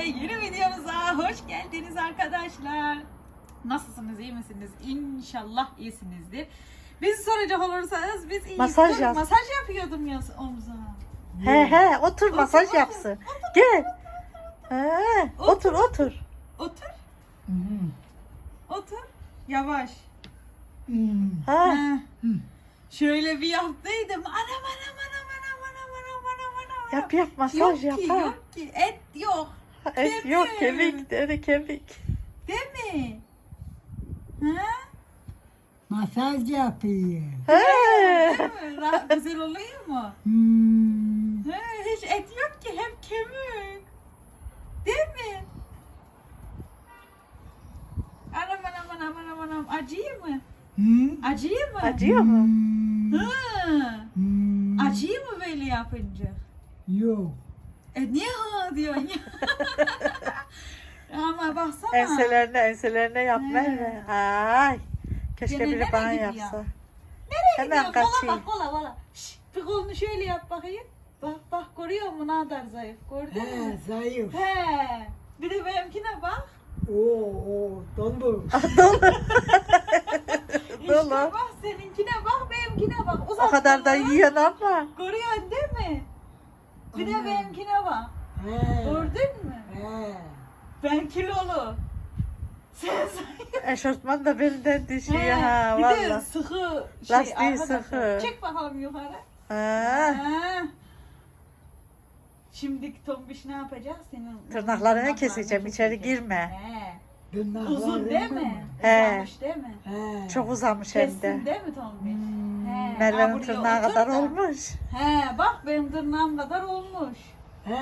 ve yeni videomuza hoş geldiniz arkadaşlar. Nasılsınız, iyi misiniz? İnşallah iyisinizdir. Bizi soracak olursanız biz iyiyiz. Masaj Dur, yap. Masaj yapıyordum ya omuza. He he otur masaj otur. yapsın. Gel. He, otur otur. Otur, otur. Yavaş. Ha. Ha. Şöyle bir yaptıydım. Anam anam anam anam anam anam anam anam. Yap yap masaj yok yap. ki, ha. yok ki. Et yok. Et yok Kemik. deri kemik. Değil mi? Ha? Masaj yapıyor. He. Değil mi? Ra- Güzel oluyor mu? Hmm. Ha, hiç et yok ki. Hep kemik. Değil mi? Anam anam anam anam anam. Acıyor mu? Hı? Acıyor mu? Acıyor mu? Hmm. Hmm. Acıyor mu böyle yapınca? Yok. E niye ha diyorsun ya? Ama baksana. Enselerine enselerine yap He. Merve. Ay. Keşke Gene biri nereye bana gidiyor? yapsa. Nereye Hemen gidiyorsun? Kola kaçayım. bak kola kola. Şşt, bir kolunu şöyle yap bakayım. Bak bak görüyor musun ne kadar zayıf. Gördün He mü? zayıf. He. Bir de benimkine bak. Oo o dondu. İşte Dolu. bak seninkine bak benimkine bak. Uzat O kadar da kolunu. yiyen ama. Görüyorsun değil mi? Bir de benimkine bak. He. Gördün mü? He. Ben kilolu. Sen zayıf. Eşortman da belinden düşüyor He, ha bir de valla. sıkı şey Lastiği arkadaşlar. sıkı. Çek bakalım yukarı. Ha. Ha. Şimdi tombiş ne yapacağız senin? Tırnaklarını keseceğim, içeri girme. He. Tırnakları Uzun değil mi? He. Uzamış değil mi? He. Çok uzamış hem de. değil mi tombiş? Hmm. He. Ha, Merve'nin buraya tırnağı otur kadar da. olmuş. He bak benim tırnağım kadar olmuş. He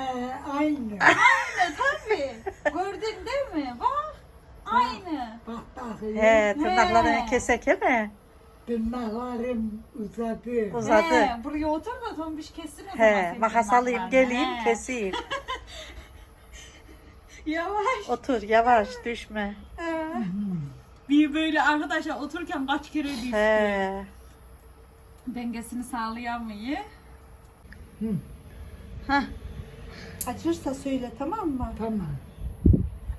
aynı. Aynı tabii. Gördün değil mi? Bak. Aynı. Bak bakayım. He, tırnaklarını He. kesek he mi? Tırnaklarım uzadı. Uzadı. He, buraya otur da tombiş kessin o zaman He, senin makas alayım tırnaklarını. geleyim He. keseyim. Yavaş. Otur yavaş düşme. Hmm. Bir böyle arkadaşlar otururken kaç kere düştü. He. Dengesini sağlayamıyor. Hı. Hah. Acırsa söyle tamam mı? Tamam.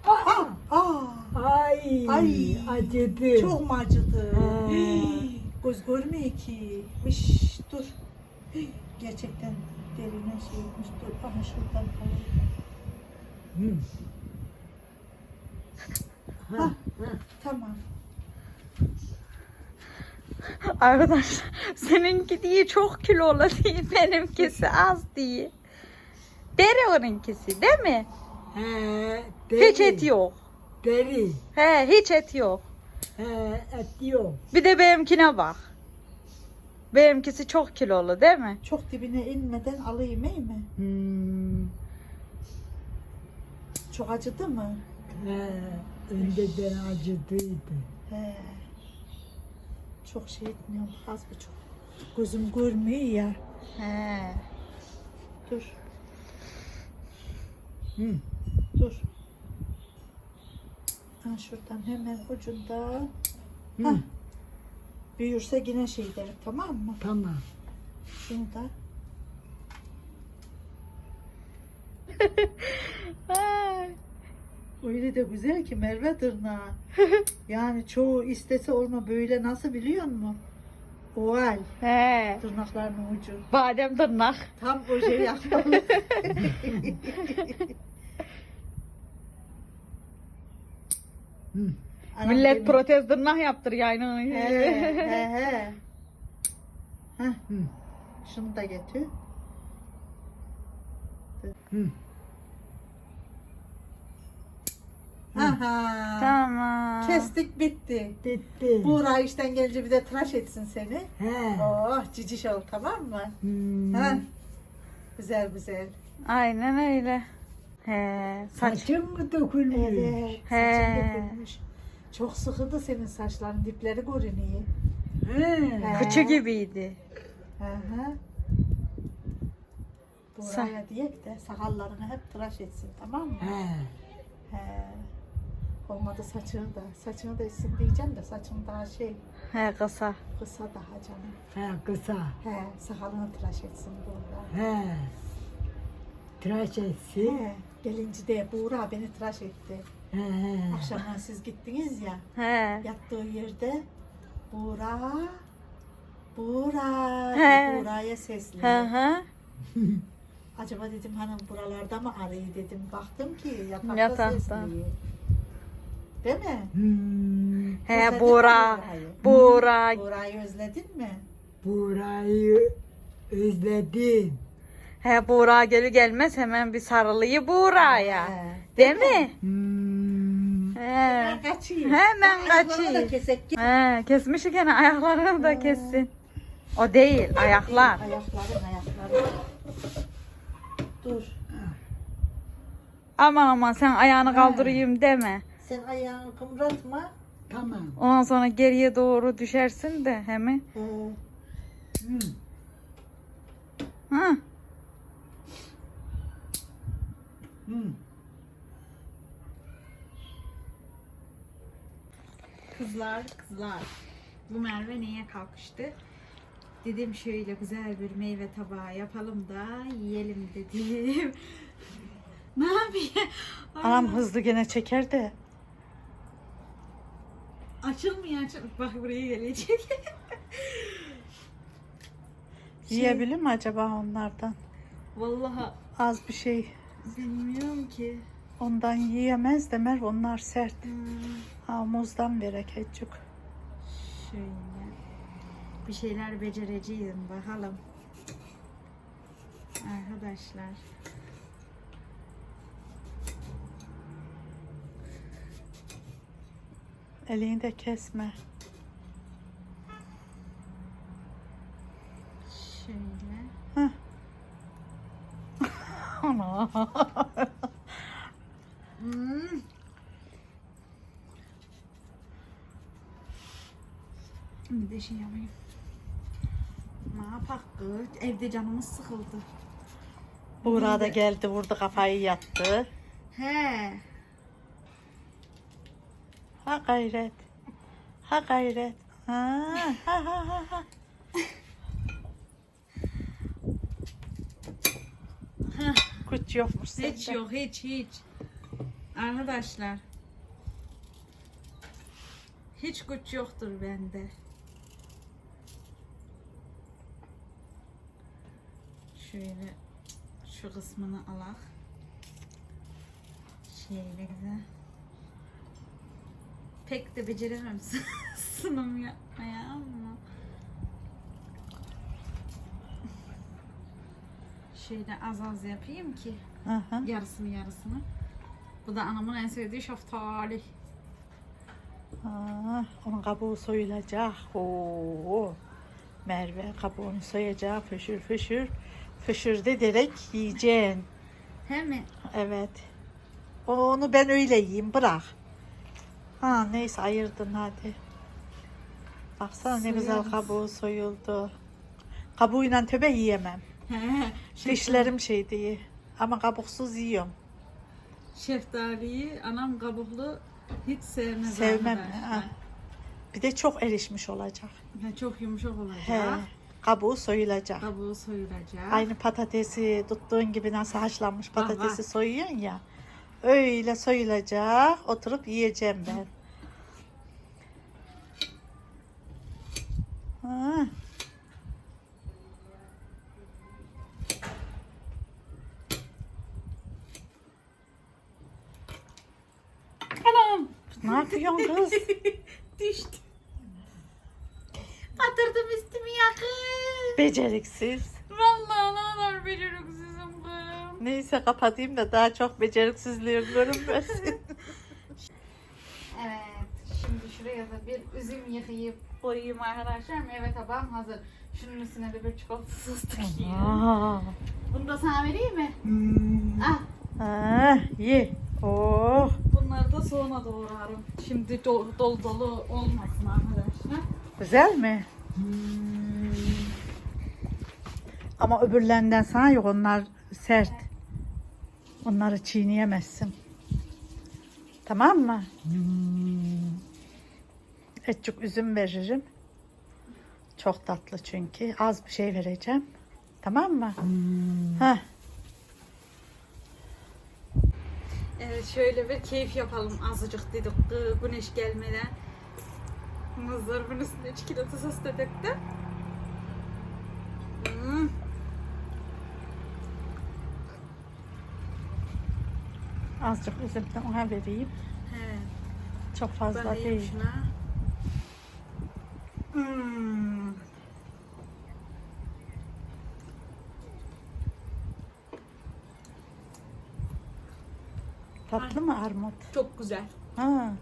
Aa, aa, Ay. Ay. Acıdı. çok mu acıdı? Hii, Göz görmüyor ki. Hış, dur. Hii, Gerçekten derine şey etmiş. Dur ama şuradan alayım. Hı. Ha, ha. Tamam. Arkadaşlar seninki diye çok kilolu değil benimkisi az diye. Deri onunkisi değil mi? He, deri. Hiç et yok. Deri. He hiç et yok. He, et yok. Bir de benimkine bak. Benimkisi çok kilolu değil mi? Çok dibine inmeden alayım iyi mi? Hmm. Çok acıdı mı? He, önceden acıdıydı. He. Çok şey etmiyorum. Az bir çok. Gözüm görmüyor ya. He. Dur. Hı. Dur. Ha şuradan hemen ucundan. Hı. Ha. Büyürse yine şey derim tamam mı? Tamam. Şunu da. Öyle de güzel ki Merve tırnağı. yani çoğu istese olma böyle nasıl biliyor musun? Oval He. tırnaklarının ucu. Badem tırnak. Tam o şey yapmalı. Hı. Anam Millet benim- protez tırnak yaptır yani. He he he. Heh, Hı. şunu da getir. Hı. Aha. Tamam. Kestik bitti. Bitti. Buğra işten gelince bir de tıraş etsin seni. He. Oh ciciş ol tamam mı? Hmm. Ha? Güzel güzel. Aynen öyle. He. Saç. Saçım mı dökülmüş? Evet. He. Saçın dökülmüş. Çok sıkıdı senin saçların dipleri görünüyor. He. Kıçı gibiydi. Hı hı. Buğra'ya diyek de sakallarını hep tıraş etsin tamam mı? He. He. Olmadı saçını da. Saçını da etsin diyeceğim de saçın daha şey He kısa. kısa daha canım. He kısa. He sakalını tıraş etsin Buğra. He. Tıraş etsin. He. Gelince de Buğra beni tıraş etti. He he. Akşamdan siz gittiniz ya. He. Yattığı yerde Buğra Buğra He. Buğra'ya Hı sesleniyor. hı. Acaba dedim hanım buralarda mı arayı dedim. Baktım ki yatakta, Yatakta. sesliyor. Değil mi? Hmm, He Özledin mi Buğra. Buğra'yı? Buğra. Buğra'yı özledin mi? burayı özledim. He Buğra gelir gelmez hemen bir sarılıyı Buğra'ya. He. Değil mi? Hmm, He. Hemen kaçayım. Hemen Ayaklarını kaçayım. kesek. He, kesmiş iken ayaklarını da kessin. O değil, ayaklar. Ayakların ayakları. Dur. Aman aman sen ayağını kaldırayım deme. Sen ayağını kımratma. tamam. Ondan sonra geriye doğru düşersin de hemen. Ee, Hmm, Ha. hmm. Kızlar, kızlar. Bu Merve neye kalkıştı? Dedim şöyle güzel bir meyve tabağı yapalım da yiyelim dedim. ne yapayım? Anam hızlı gene çeker de. Açılmıyor açıl. Bak buraya gelecek. Yiyebilir mi acaba onlardan? Vallahi Az bir şey. bilmiyorum ki. Ondan yiyemez de Merve onlar sert. Hmm, Ha muzdan verek etçuk. şöyle. Bir şeyler becereceğim bakalım. Arkadaşlar. Elini de kesme. Şöyle. Ana. Hmm. Bir de şey yapayım. Ne yapak kız? Evde canımız sıkıldı. Buğra da geldi vurdu kafayı yattı. He. Ha gayret. Ha gayret. Ha ha ha ha. ha. Yokmuş sende. Hiç yok hiç hiç. Arkadaşlar. Hiç güç yoktur bende. Şöyle şu kısmını alak. Şöyle güzel. Pek de beceremem sunum yapmaya ama. Şöyle az az yapayım ki. Aha. Yarısını yarısını. Bu da anamın en sevdiği şaftali. Aa, onun kabuğu soyulacak. Oo. Merve kabuğunu soyacak. Fışır fışır. Fışır ederek yiyeceksin. He mi? Evet. Onu ben öyle yiyeyim. Bırak. Ha neyse ayırdın hadi. Baksana ne güzel kabuğu soyuldu. Kabuğuyla töbe yiyemem. He. Dişlerim şey diye. Ama kabuksuz yiyorum. Şeftaliyi anam kabuklu hiç sevmez Sevmem. arkadaşlar. Ha. Bir de çok erişmiş olacak. Çok yumuşak olacak. He. Kabuğu soyulacak. Kabuğu soyulacak. Aynı patatesi tuttuğun gibi nasıl haşlanmış patatesi soyuyorsun ya. Öyle soyulacak. Oturup yiyeceğim ben. Ha. Anam. Ne yapıyorsun kız? Düştü. Batırdım üstümü yakın. Beceriksiz. Neyse kapatayım da daha çok beceriksizliğim görünmesin. Evet. Şimdi şuraya da bir üzüm yıkayıp koyayım arkadaşlar. Meyve tabağım hazır. Şunun üstüne de bir çikolata sos dökeyim. Bunu da sana vereyim mi? Hmm, Ah. Ha, ye. Oh. Bunları da soğana doğrarım. Şimdi dolu dolu, dolu olmasın arkadaşlar. Güzel mi? hmm. Ama öbürlerinden sana yok. Onlar sert. Onları çiğneyemezsin. Tamam mı? Hmm. Etçuk üzüm veririm. Çok tatlı çünkü. Az bir şey vereceğim. Tamam mı? Hmm. Heh. şöyle bir keyif yapalım azıcık dedik güneş gelmeden. Muzlarımın üstüne çikolata sos da döktüm. Hmm. Azıcık üzümden ona vereyim. He, Çok fazla ben değil. şuna. Hmm. Tatlı mı armut? Çok güzel. Ha.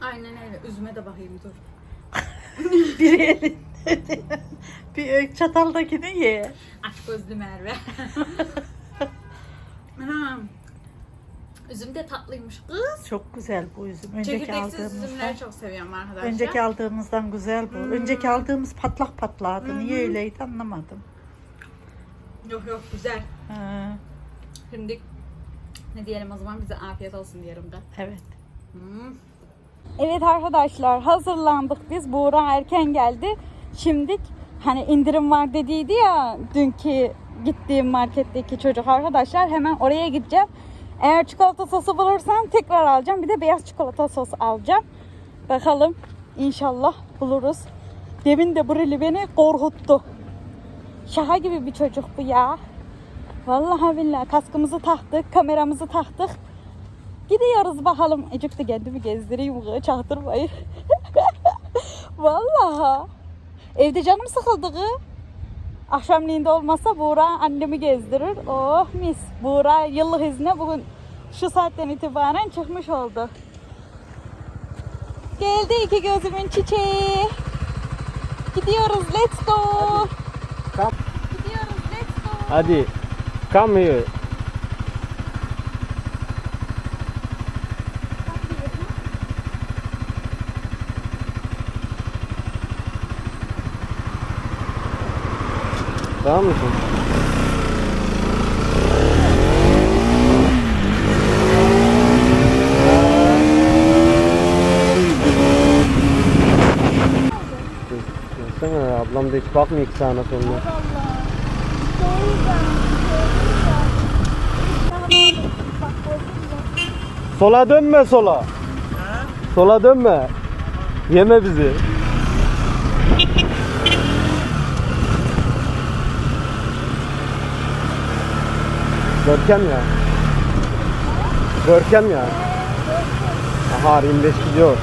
Aynen öyle. Üzüme de bakayım dur. Bir elinde. bir çataldakini ye. Aç gözlü Merve. Anam. Üzüm de tatlıymış kız. Çok güzel bu üzüm. Önceki Çekirdeksiz üzümleri aldığımızdan. çok seviyorum arkadaşlar. Önceki aldığımızdan güzel bu. Hmm. Önceki aldığımız patlak patladı. Niye hı. öyleydi anlamadım. Yok yok güzel. Ha, Şimdi ne diyelim o zaman bize afiyet olsun diyelim de. evet. Hmm. Evet arkadaşlar hazırlandık biz. Buğra erken geldi. Şimdi hani indirim var dediydi ya dünkü gittiğim marketteki çocuk arkadaşlar hemen oraya gideceğim. Eğer çikolata sosu bulursam tekrar alacağım. Bir de beyaz çikolata sosu alacağım. Bakalım inşallah buluruz. Demin de Brili beni korkuttu. Şaka gibi bir çocuk bu ya. Vallahi billahi kaskımızı taktık, kameramızı taktık. Gidiyoruz bakalım. Ecik de kendimi gezdireyim. Çaktırmayın. Vallahi. Evde canım sıkıldı. Akşamleyin olmasa Buğra annemi gezdirir. Oh mis. Buğra yıllık izne bugün şu saatten itibaren çıkmış oldu. Geldi iki gözümün çiçeği. Gidiyoruz let's go. Come. Gidiyoruz let's go. Hadi. Come here. Tamam mısın? Gelsene ablam da hiç bakmıyor ki sağına soluna. Sola dönme sola. Sola dönme. Yeme bizi. Görkem ya. Görkem ya. Aha 25 gidiyor.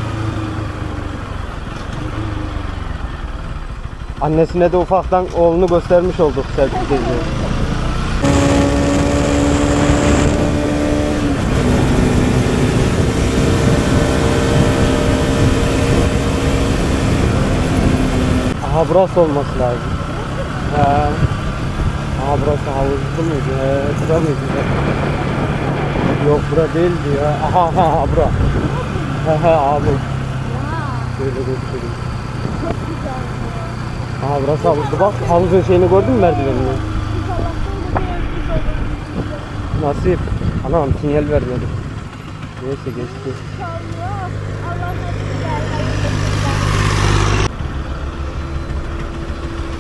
Annesine de ufaktan oğlunu göstermiş olduk Selçuk teyzeye. Aha burası olması lazım. He. Aha burası havuzlu muydu? He, bura mıydı? Yok bura değildi ya. Aha aha bura. He he abi. Şöyle göstereyim. Aha burası havuzdu bak. Havuzun şeyini gördün mü merdivenini? Nasip. Anam sinyal vermedi. Neyse geçti.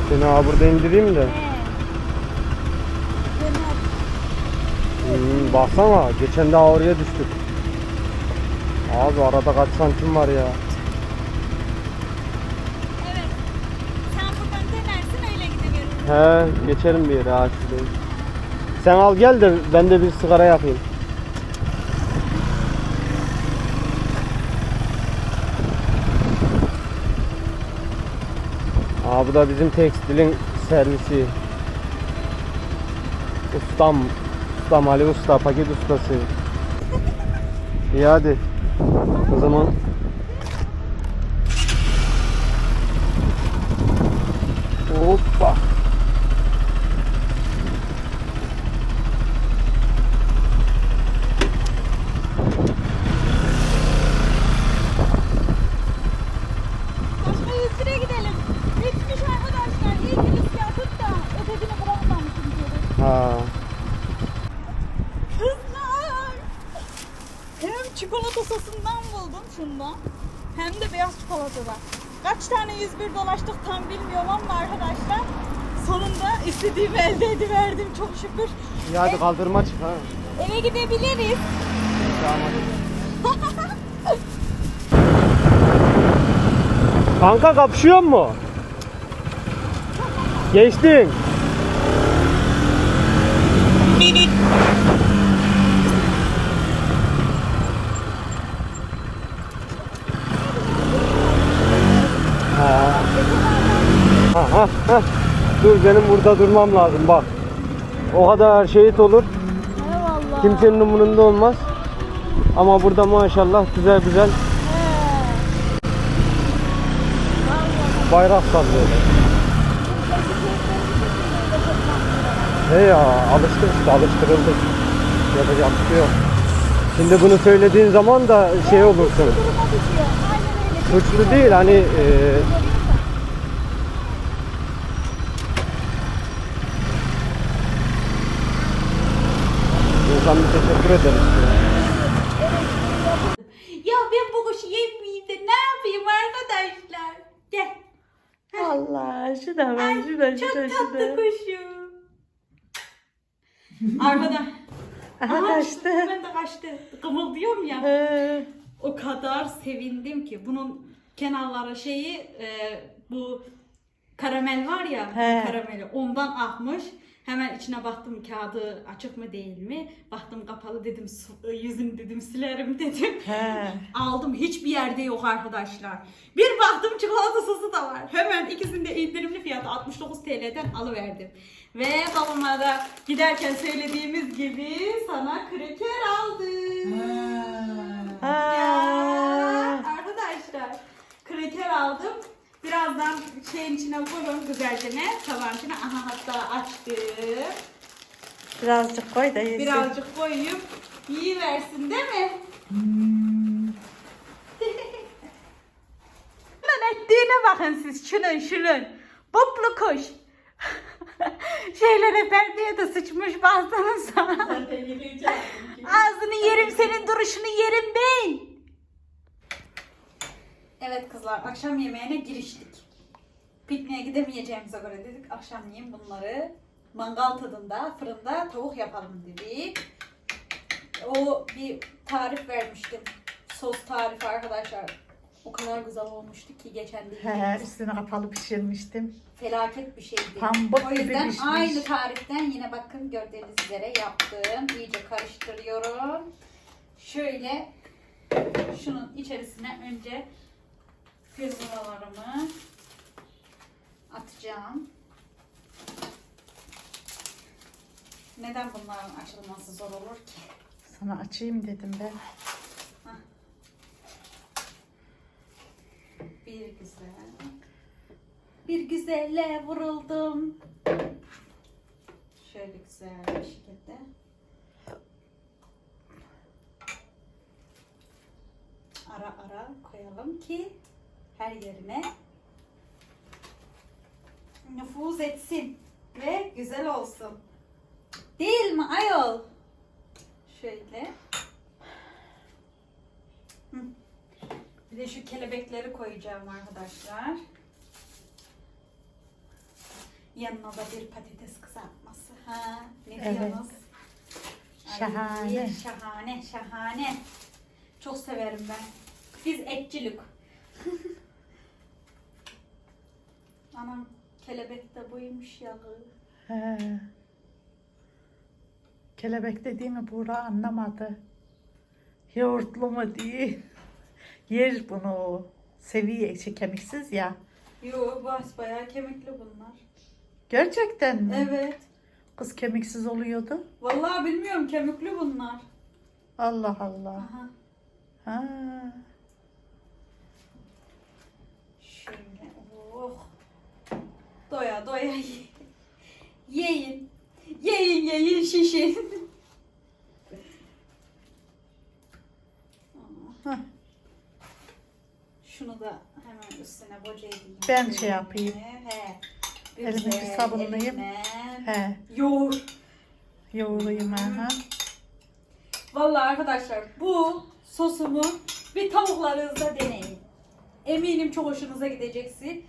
Seni aha burada indireyim de. Hmm, baksana geçen daha oraya düştük. Abi arada kaç santim var ya. Evet. Sen buradan dönersin öyle gidebilirsin. He geçerim bir yere ha şurayı. Sen al gel de ben de bir sigara yakayım. Aa bu da bizim tekstilin servisi. Ustam, ustam Ali Usta, paket ustası. İyi hadi. O zaman Hoppa. Başka yüzüne gidelim. Bitmiş arkadaşlar. İyi ki risk yapıp da ötekini bırakmamışım diyorum. Ha. Kızlar. Hem çikolata sosundan buldum şundan. Hem de beyaz çikolatadan. Kaç tane 101 dolaştık tam bilmiyorum ama arkadaşlar sonunda istediğimi elde ediverdim çok şükür. İyi hadi kaldırma çık ha. Eve gidebiliriz. Kanka kapışıyor mu? Geçtin. Ha. Ha, ha, ha. Dur benim burada durmam lazım bak. O kadar şehit olur. Kimsenin umurunda olmaz. Ama burada maşallah güzel güzel bayrak sallıyorlar. He ya alıştık işte alıştırıldık. Yapacak bir şey yok. Şimdi bunu söylediğin zaman da şey olursun. Suçlu değil hani e, insan bir teşekkür eder işte. Ya ben bu kuşu yemeyeyim de ne yapayım arkadaşlar? Gel. Allah şuna bak şuna Çok şuna tatlı şuna. kuşum. Arkadaş. Aha kaçtı. Ben de kaçtı. Kımıldıyorum ya. He. O kadar sevindim ki bunun kenarları şeyi e, bu karamel var ya He. karameli ondan akmış. Hemen içine baktım kağıdı açık mı değil mi? Baktım kapalı dedim su- yüzünü dedim silerim dedim. He. Aldım hiçbir yerde yok arkadaşlar. Bir baktım çikolata sosu da var. Hemen ikisinde indirimli fiyatı 69 TL'den alıverdim. Ve babama da giderken söylediğimiz gibi sana kreker aldım. Ya, Ha. arkadaşlar kreker aldım. Birazdan şeyin içine koyun güzelce ne? Tabağın içine. Aha hatta açtım. Birazcık koy da yesin. Birazcık koyup yiyiversin değil mi? Hmm. Lan ettiğine bakın siz. Şunun şunun. Boplu kuş. Şeylere perdeye de sıçmış baksanıza. Ağzını yerim senin duruşunu yerim ben. Evet kızlar akşam yemeğine giriştik. Pikniğe gidemeyeceğimize göre dedik akşamleyin bunları mangal tadında fırında tavuk yapalım dedik. O bir tarif vermiştim. Sos tarifi arkadaşlar. O kadar güzel olmuştu ki geçen de He, üstüne kapalı pişirmiştim. felaket bir şeydi. Pamuk o gibi yüzden pişmiş. aynı tariften yine bakın gördüğünüz üzere yaptım. İyice karıştırıyorum. Şöyle şunun içerisine önce pirzolarımı atacağım. Neden bunların açılması zor olur ki? Sana açayım dedim ben. Bir güzel. Bir güzelle vuruldum. Şöyle güzel bir şekilde. Ara ara koyalım ki her yerine nüfuz etsin ve güzel olsun. Değil mi ayol? Şöyle. Bir de şu kelebekleri koyacağım arkadaşlar. Yanına da bir patates kızartması. Ha, ne Evet. diyorsunuz? Ay, Şahane. şahane, şahane. Çok severim ben. Biz etçilik. Anam kelebek de buymuş ya. He. Kelebek dediğimi Buğra anlamadı. Yoğurtlu mu diye. Yer bunu. Seviye şey, kemiksiz ya. Yo bayağı kemikli bunlar. Gerçekten mi? Evet. Kız kemiksiz oluyordu. Vallahi bilmiyorum kemikli bunlar. Allah Allah. Aha. Ha. Şöyle oh. Doya doya ye- yiyin. Yiyin yiyin şişin. Hah. Şunu da hemen üstüne boca edeyim. Ben şey yapayım. He. Elimi bir sabunlayayım. He. Yoğur. Yoğurayım ha. Vallahi arkadaşlar bu sosumu bir tavuklarınızda deneyin. Eminim çok hoşunuza gideceksin.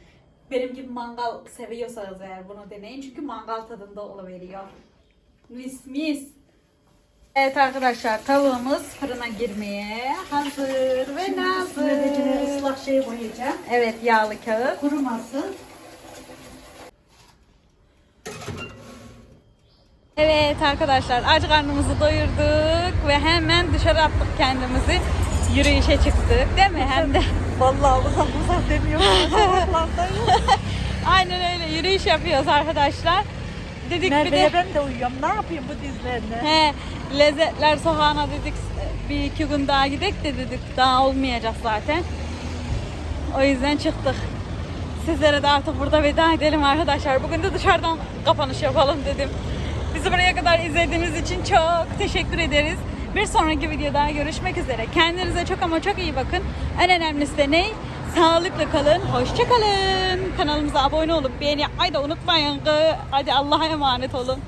Benim gibi mangal seviyorsanız eğer bunu deneyin. Çünkü mangal tadında oluveriyor. Mis mis. Evet arkadaşlar tavuğumuz fırına girmeye hazır ve Üstüne de ıslak şey koyacağım. Evet yağlı kağıt. Kurumasın. Evet arkadaşlar aç karnımızı doyurduk ve hemen dışarı attık kendimizi. Yürüyüşe çıktık değil mi? Hem de Vallahi uzak uzak demiyorum. aynen öyle yürüyüş yapıyoruz arkadaşlar. Dedik bir de Merve'ye ben de uyuyorum. Ne yapayım bu dizlerine? he, lezzetler sokağına dedik bir iki gün daha gidek de dedik daha olmayacak zaten. O yüzden çıktık. Sizlere de artık burada veda edelim arkadaşlar. Bugün de dışarıdan kapanış yapalım dedim. Bizi buraya kadar izlediğiniz için çok teşekkür ederiz. Bir sonraki videoda görüşmek üzere. Kendinize çok ama çok iyi bakın. En önemlisi de ne? Sağlıklı kalın, hoşça kalın. Kanalımıza abone olup beğeni yapmayı da unutmayın. Hadi Allah'a emanet olun.